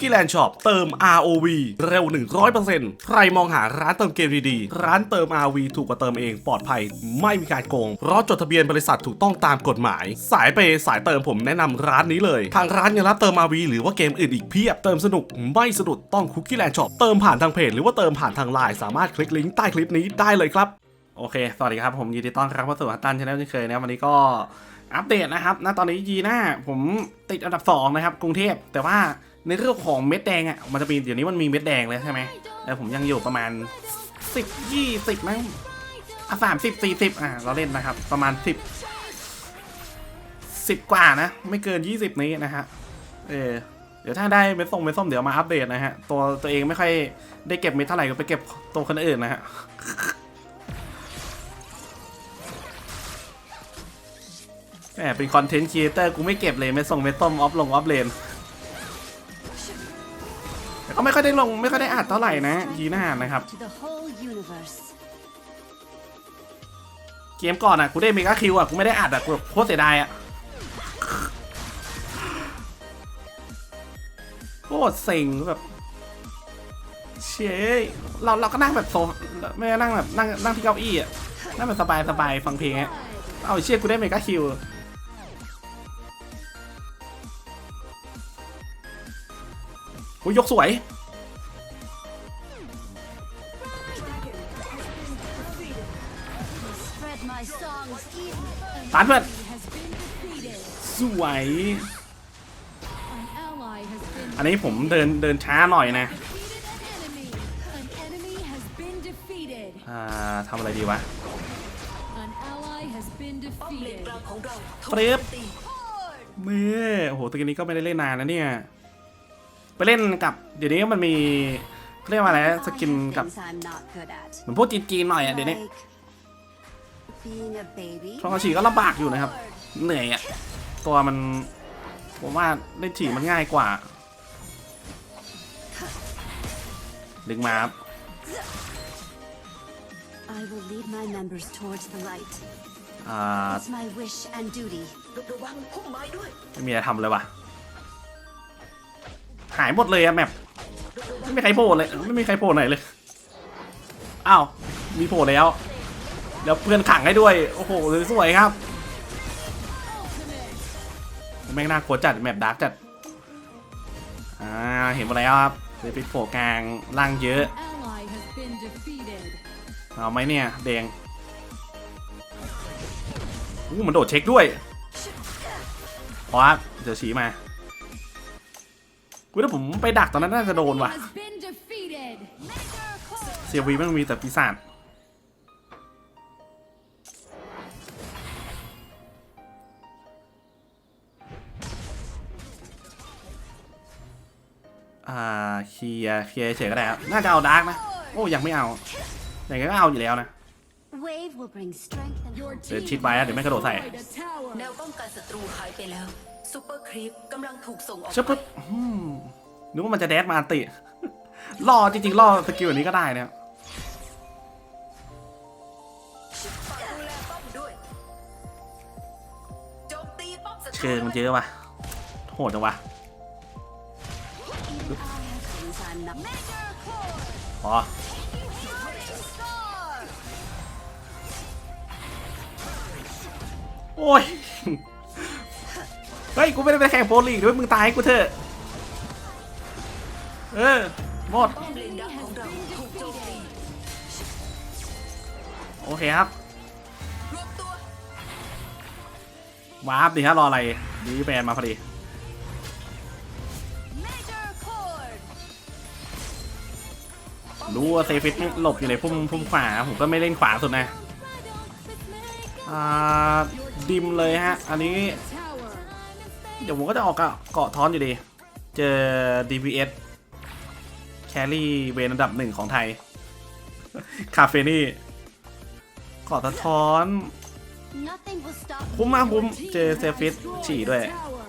Cookie Land Shop เติม ROV เร็ว 100%ใครมองหาร้านเติมเกมดีๆ ร้านเติม ROV ถูกกว่าเติมเองปลอดภัย ไม่มีการโกง เพราะจดทะเบียนบริษัทถูกต้องตามกฎหมาย สายเปย์สายเติมผมแนะนำร้านนี้เลย ทางร้านยังรับเติม ROV หรือว่าเกมอื่นอีกเพียบ เติมสนุกไม่สะดุดต้อง Cookie Land Shop เติมผ่านทางเพจหรือว่าเติมผ่านทางไลน์สามารถคลิกลิงก์ใต้คลิปนี้ได้เลยครับโอเค สวัสดีครับ ผมยินดีต้อนรับเข้าสู่ฮัตตันชาแนลเช่นเคยนะวันนี้ก็อัปเดตนะครับ ณ ตอนนี้ยีน่าผมติดอันดับ 2 นะครับ กรุงเทพ แต่ว่า ในเรื่องของเม็ดแดงอะมันจะมีเดี๋ยวนี้มันมีเม็ดแดงเลยใช่ไหมแต่ผมยังอยู่ประมาณ10 20มั้งอะสามสิบสี่สิบอะเราเล่นนะครับ ประมาณ10 10กว่านะ ไม่เกิน20นี้นะฮะเออเดี๋ยวถ้าได้เม็ดส้มเม็ดส้มเดี๋ยวมาอัปเดตนะฮะตัวตัวเองไม่ค่อยได้เก็บเม็ดเท่าไหร่ก็ไปเก็บตัวคนอื่นนะฮะแหมเป็นคอนเทนต์ครีเอเตอร์กูไม่เก็บเลยไม่ส่งไม่ต้มออฟลงออฟเลน แต่ก็ไม่ค่อยได้ลงไม่ค่อยได้อัดเท่าไหร่นะยีน่านะครับ to the whole universe. เกมก่อนอะกูได้เมกาคิวอะกูไม่ได้อัดอะกูโคตรเสียดายอะโคตรเซ็งแบบเชยเราเราก็นั่งแบบโซฟไม่ได้นั่งแบบนั่งนั่งที่เก้าอี้อะนั่งแบบสบายสบายฟังเพลงฮะเอาไอ้เชี่ยกูได้เมกาคิว โอ้ยยกสวย ตานเพื่อนสวย อันนี้ผมเดินเดินช้าหน่อยนะอ่าทำอะไรดีวะเปรียบเมื่อโโหตะกี้นี้ก็ไม่ได้เล่นนานแล้วเนี่ย ไปเล่นกับ เดี๋ยวนี้มันมีเขาเรียกว่าอะไรนะสกินกับ things I'm not good at. เหมือนพวกจีนๆหน่อยอะเดี๋ยวนี้ Like being a baby. ช่องกระฉีก็ลำบากอยู่นะครับ เหนื่อยอะตัวมันผมว่าเล่นฉีมันง่ายกว่า ดึงมาครับ I will lead my members towards the light. อ่า It's my wish and duty. ระวังพุ่มไม้ด้วยไม่มีอะไรทำเลยว่ะ หายหมดเลยอะแมปไม่มีใครโผล่เลยไม่มีใครโผล่ไหนเลยอ้าวมีโผล่แล้ว แล้วเพื่อนขังให้ด้วย โอ้โหสวยครับแม่งน่ากลัวจัดแมปดาร์กจัดอ่าเห็นหมดแล้วครับเดยวไปโผล่กลางล่างเยอะเอาไหมเนี่ยแดงอู้มันโดดเช็คด้วยพอครับเดี๋ยวชี้มา กูถ้าผมไปดักตอนนั้นน่าจะโดนว่ะ Has been defeated. เซียวีมันมีแต่ปีศาจอ่าเคลียร์เคลียร์เฉยก็ได้ครับน่าจะเอาดาร์กนะ โอ้ยังไม่เอาอย่างงี้ก็เอาอยู่แล้วนะ Wave will bring strength and Your hope. เดี๋ยว team ชิดไว้อะเดี๋ยวไม่กระโดดใส่ destroyed a tower. แนวป้องกันศัตรูหายไปแล้วซูเปอร์ครีปกำลังถูกส่งออกชึบไปปึ๊บอืมนึกว่ามันจะแดดมาอันติ ล่อจริงๆล่อสกิลแบบนี้ก็ได้เนี่ยฝากดูแลป้อมด้วยโจมตีป้อมศัตรูเชิงมันเยอะว่ะโหดจังวะ Even I have things I'm not. อ๋อโอ้ย เฮ้ย กูไม่ได้ไปแข่งโปรลีกด้วยมึงตายให้กูเถอะ เออ หมด โอเคครับวมตัววาร์ปดิฮะรออะไรดีแบนมาพอดีรู้ว่าเซฟิตหลบอยู่ในพุ่มพุ่มขวา ผมก็ไม่เล่นขวาสุดนะ อ่า ดิมเลยฮะ อันนี้ เดี๋ยวผมก็จะออกเกาะเกาะท้อนอยู่ดี เจอ DPS แครี่เวนอันดับหนึ่งของไทย คาเฟนี่เกาะสะท้อน Nothing will stop คุ้มมากคุ้ม Your team เจอเซ has ฟิต destroyed ฉี่ a ด้วย tower.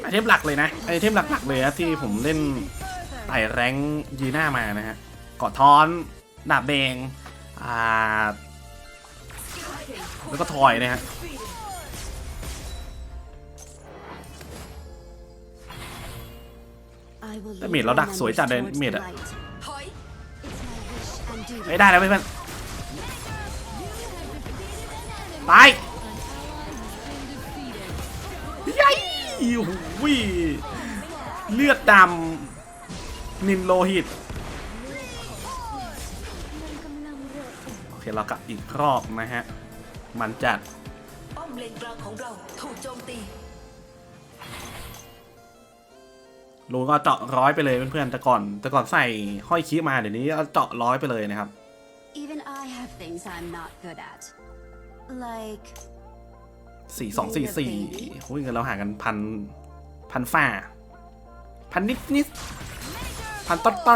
ไอเทมหลักเลยนะไอเทมหลักๆเลยนะที่ผมเล่นไต่แรงค์ยีน่ามานะฮะเกาะท้อน ดาบแดงอ่า แล้วก็ถอยนะฮะแต่เมดเราดักสวยจัดเลยเมดอะไม่ได้แล้วเพื่อนตายยัยวิเลือดดำนินโลหิตโอเคเรากลับอีกรอบนะฮะ มันจัด ป้อมเลนกลางของเราถูกโจมตีลุงก็เจาะร้อยไปเลยเพื่อนๆแต่ก่อนแต่ก่อนใส่ห้อยคีบมาเดี๋ยวนี้เอาเจาะร้อยไปเลยนะครับ Even I have things I'm not good at. Like สี่สองสี่สี่โอ้ยเงินเราห่างกันพันพันฝ่าพันนิดนิดพันต๊อตเ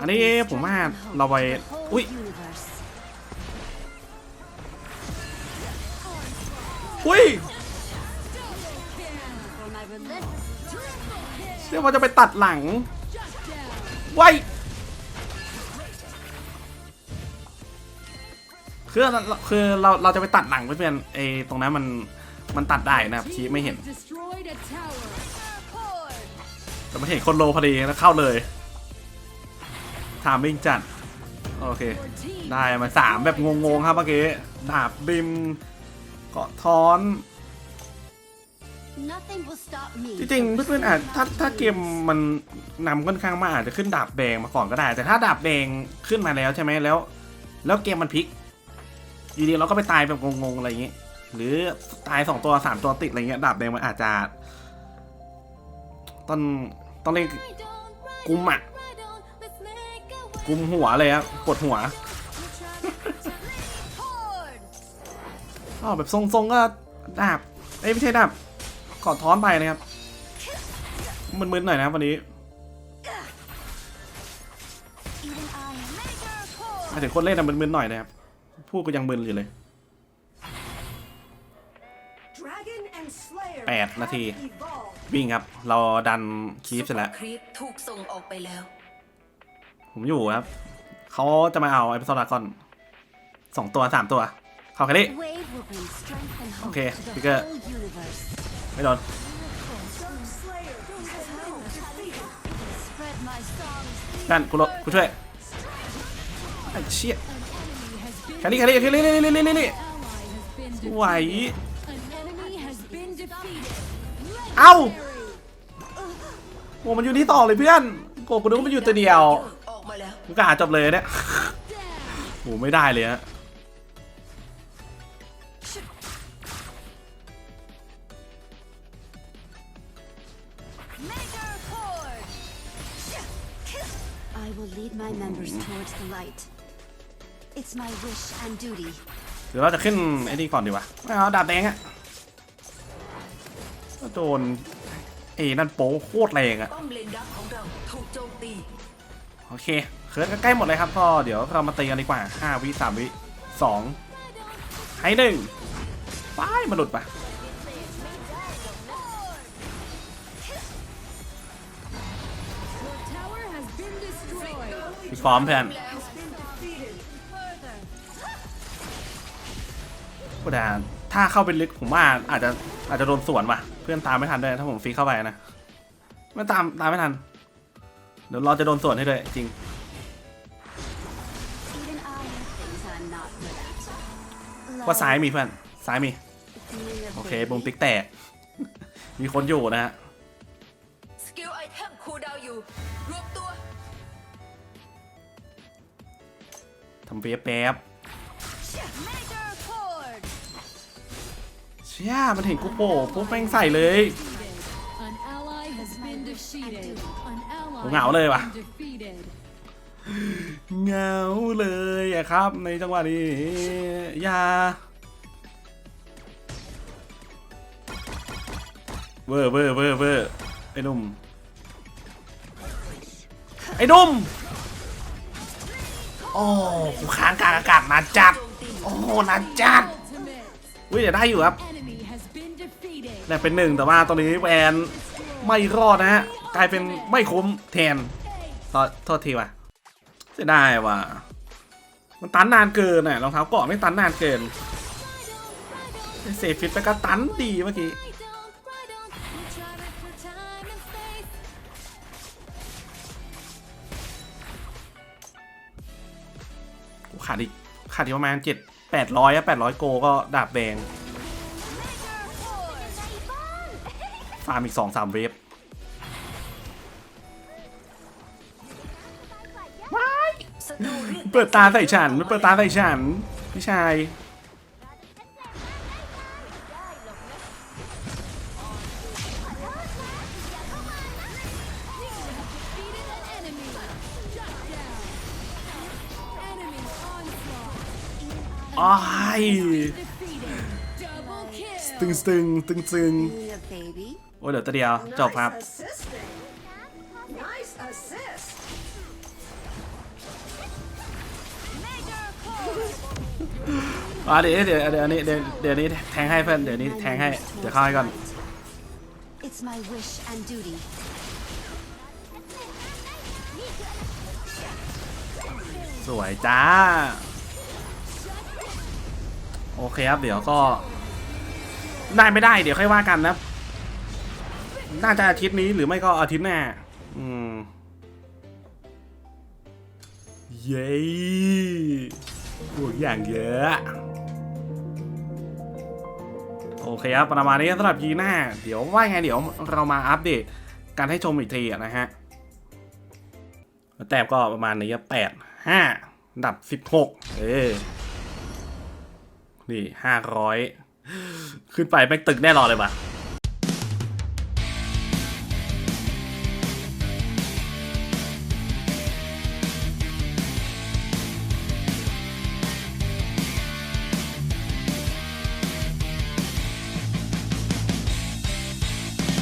อันนี้ผมว่าเราไป อุ้ย อุ้ยเรียกว่าจะไปตัดหลังไว้คือคือเราเราจะไปตัดหลังเพื่อนๆไอตรงนั้นมันมันตัดได้นะครับชี้ไม่เห็นแต่มันเห็นคนโลพอดีแล้วเข้าเลย ทามมิ่งจัด โอเค Your team ได้มาสามแบบงงๆครับเมื่อกี้ ดาบบิมเกาะท้อน Nothing will stop me. จริงๆ from เพื่อนๆอาจ pursuing ถ้า my ถ้าเกม dreams. มันนำค่อนข้างมากอาจจะขึ้นดาบแดงมาก่อนก็ได้ แต่ถ้าดาบแดงขึ้นมาแล้วใช่ไหมแล้ว แล้วเกมมันพลิกอยู่ดีเราก็ไปตายแบบงงๆอะไรอย่างงี้หรือตายสองตัวสามตัวติดอะไรเงี้ยดาบแดงมันอาจจะต้องต้องเล่นกุมอะ กุมหัวเลยครับปวดหัวอ๋อแบบทรงๆก็ดาบเอ้ยไม่ใช่ดาบขอท้อนไปนะครับมึนๆหน่อยนะครับวันนี้ Even I หมายถึงคนเล่นอะมึนๆหน่อยนะครับพูดก็ยังมึนอยู่เลย Dragon and Slayer แปดนาที have evolved วิ่งครับ เราดันคีฟเสร็จแล้วครีปถูกส่งออกไปแล้ว ผมอยู่ครับ เขาจะมาเอาไอพิโซดากอนสองตัวสามตัว เข้าแค่นี้ wave will bring strength and hope Okay, to the Bigger. whole universe. ไม่โดน Spread my songs. กันกูรถกูช่วยไอ้เชี่ย enemy has been แค่นี้แค่นี้แค่นี้นี่นี่นี่นี่นี่ ally has been ไหว defeated. An enemy has been defeated. เอ้าโอ้มันอยู่นี่ต่อเลยเพื่อนโกกูนึกว่ามันอยู่ตัวเดียวออก มาแล้วกูกล้าจบเลยเนี่ยโอ้ไม่ได้เลยฮะ I will lead my members towards the light. It's my wish and duty. เดี๋ยวเราจะขึ้นไอ้นี่ก่อนดีกว่าไม่เอาดาบแดงอะก็โดนไอ้นั่นโป๊โคตรแรงอะป้อมเลนดักของเราถูกโจมตีโอเค เคิร์ดก็ใกล้หมดเลยครับก็เดี๋ยวเรามาตีกันดีกว่า 5 วิ 3 วิ 2 ให้หนึ่งป้ายมาหลุดปะพร้อมเพื่อนก็แต่ถ้าเข้าไปลึกผมว่าอาจจะอาจจะโดนสวนว่ะ เพื่อนตามไม่ทันด้วยถ้าผมฟีเข้าไปนะไม่ตามตามไม่ทัน เดี๋ยวเราจะโดนสวนให้ด้วยจริง ว่าซ้ายมีเพื่อนซ้ายมี Mere โอเค baby. บุมติ๊กแตก มีคนอยู่นะฮะสกิลไอเทมคูลดาวน์อยู่รวมตัวทำเปียบแป๊บเชี่ยมันเห็นกูโผล่ปุ๊บแม่งใส่เลย An ally has been defeated. An ally เหงาเลยว่ะ has been defeated. เงาเลยอะครับ ในจังหวะนี้ยาเวอร์เวอร์เวอร์เวอร์ไอ้นุ่มไอ้นุ่มโอ้กูค้างกลางอากาศนานจัด โอ้นานจัด Ultimate อุ้ยเดี๋ยวได้อยู่ครับแต่เป็นหนึ่งแต่ว่าตอนนี้แวนไม่รอดนะฮะกลายเป็นไม่คุ้มแทนทษโทษทีว่ะ เสียดายว่ะ มันตันนานเกินน่ะรองเท้าเกาะไม่ตันนานเกินเซฟิตไปก็ตันดีเมื่อกี้ขาดอีกขาดอีกประมาณเจ็ดแปดร้อยอะแปดร้อยโกก็ดาบแดงฟาร์มอีกสองสามเวฟ เปิดตาใส่ฉันมันเปิดตาใส่ฉันพี่ชายอ้ายตึงตึงตึงตึงโอ้เดี๋ยวตะเดียวจบครับ อะเดี๋ยวเดี๋ยวเดี๋ยวนี้เดี๋ยวเดี๋ยวนี้แทงให้เพื่อนเดี๋ยวนี้ My แทงให้ members เดี๋ยว towards เข้าให้ the ก่อน light. It's my wish and duty. สวยจ้า โอเคครับ เดี๋ยวก็ ได้ไม่ได้เดี๋ยวค่อยว่ากันนะน่าจะอาทิตย์นี้หรือไม่ก็อาทิตย์หน้า อืม เย้ บวกอย่างเยอะ โอเคครับประมาณนี้สำหรับยีหน้า เดี๋ยวว่าไงเดี๋ยวเรามาอัปเดตการให้ชมอีกทีนะฮะแต้มก็ประมาณนี้แปดห้าดับสิบหกเออนี่ห้าร้อยขึ้นไปแม่งตึกแน่นอนเลยว่ะ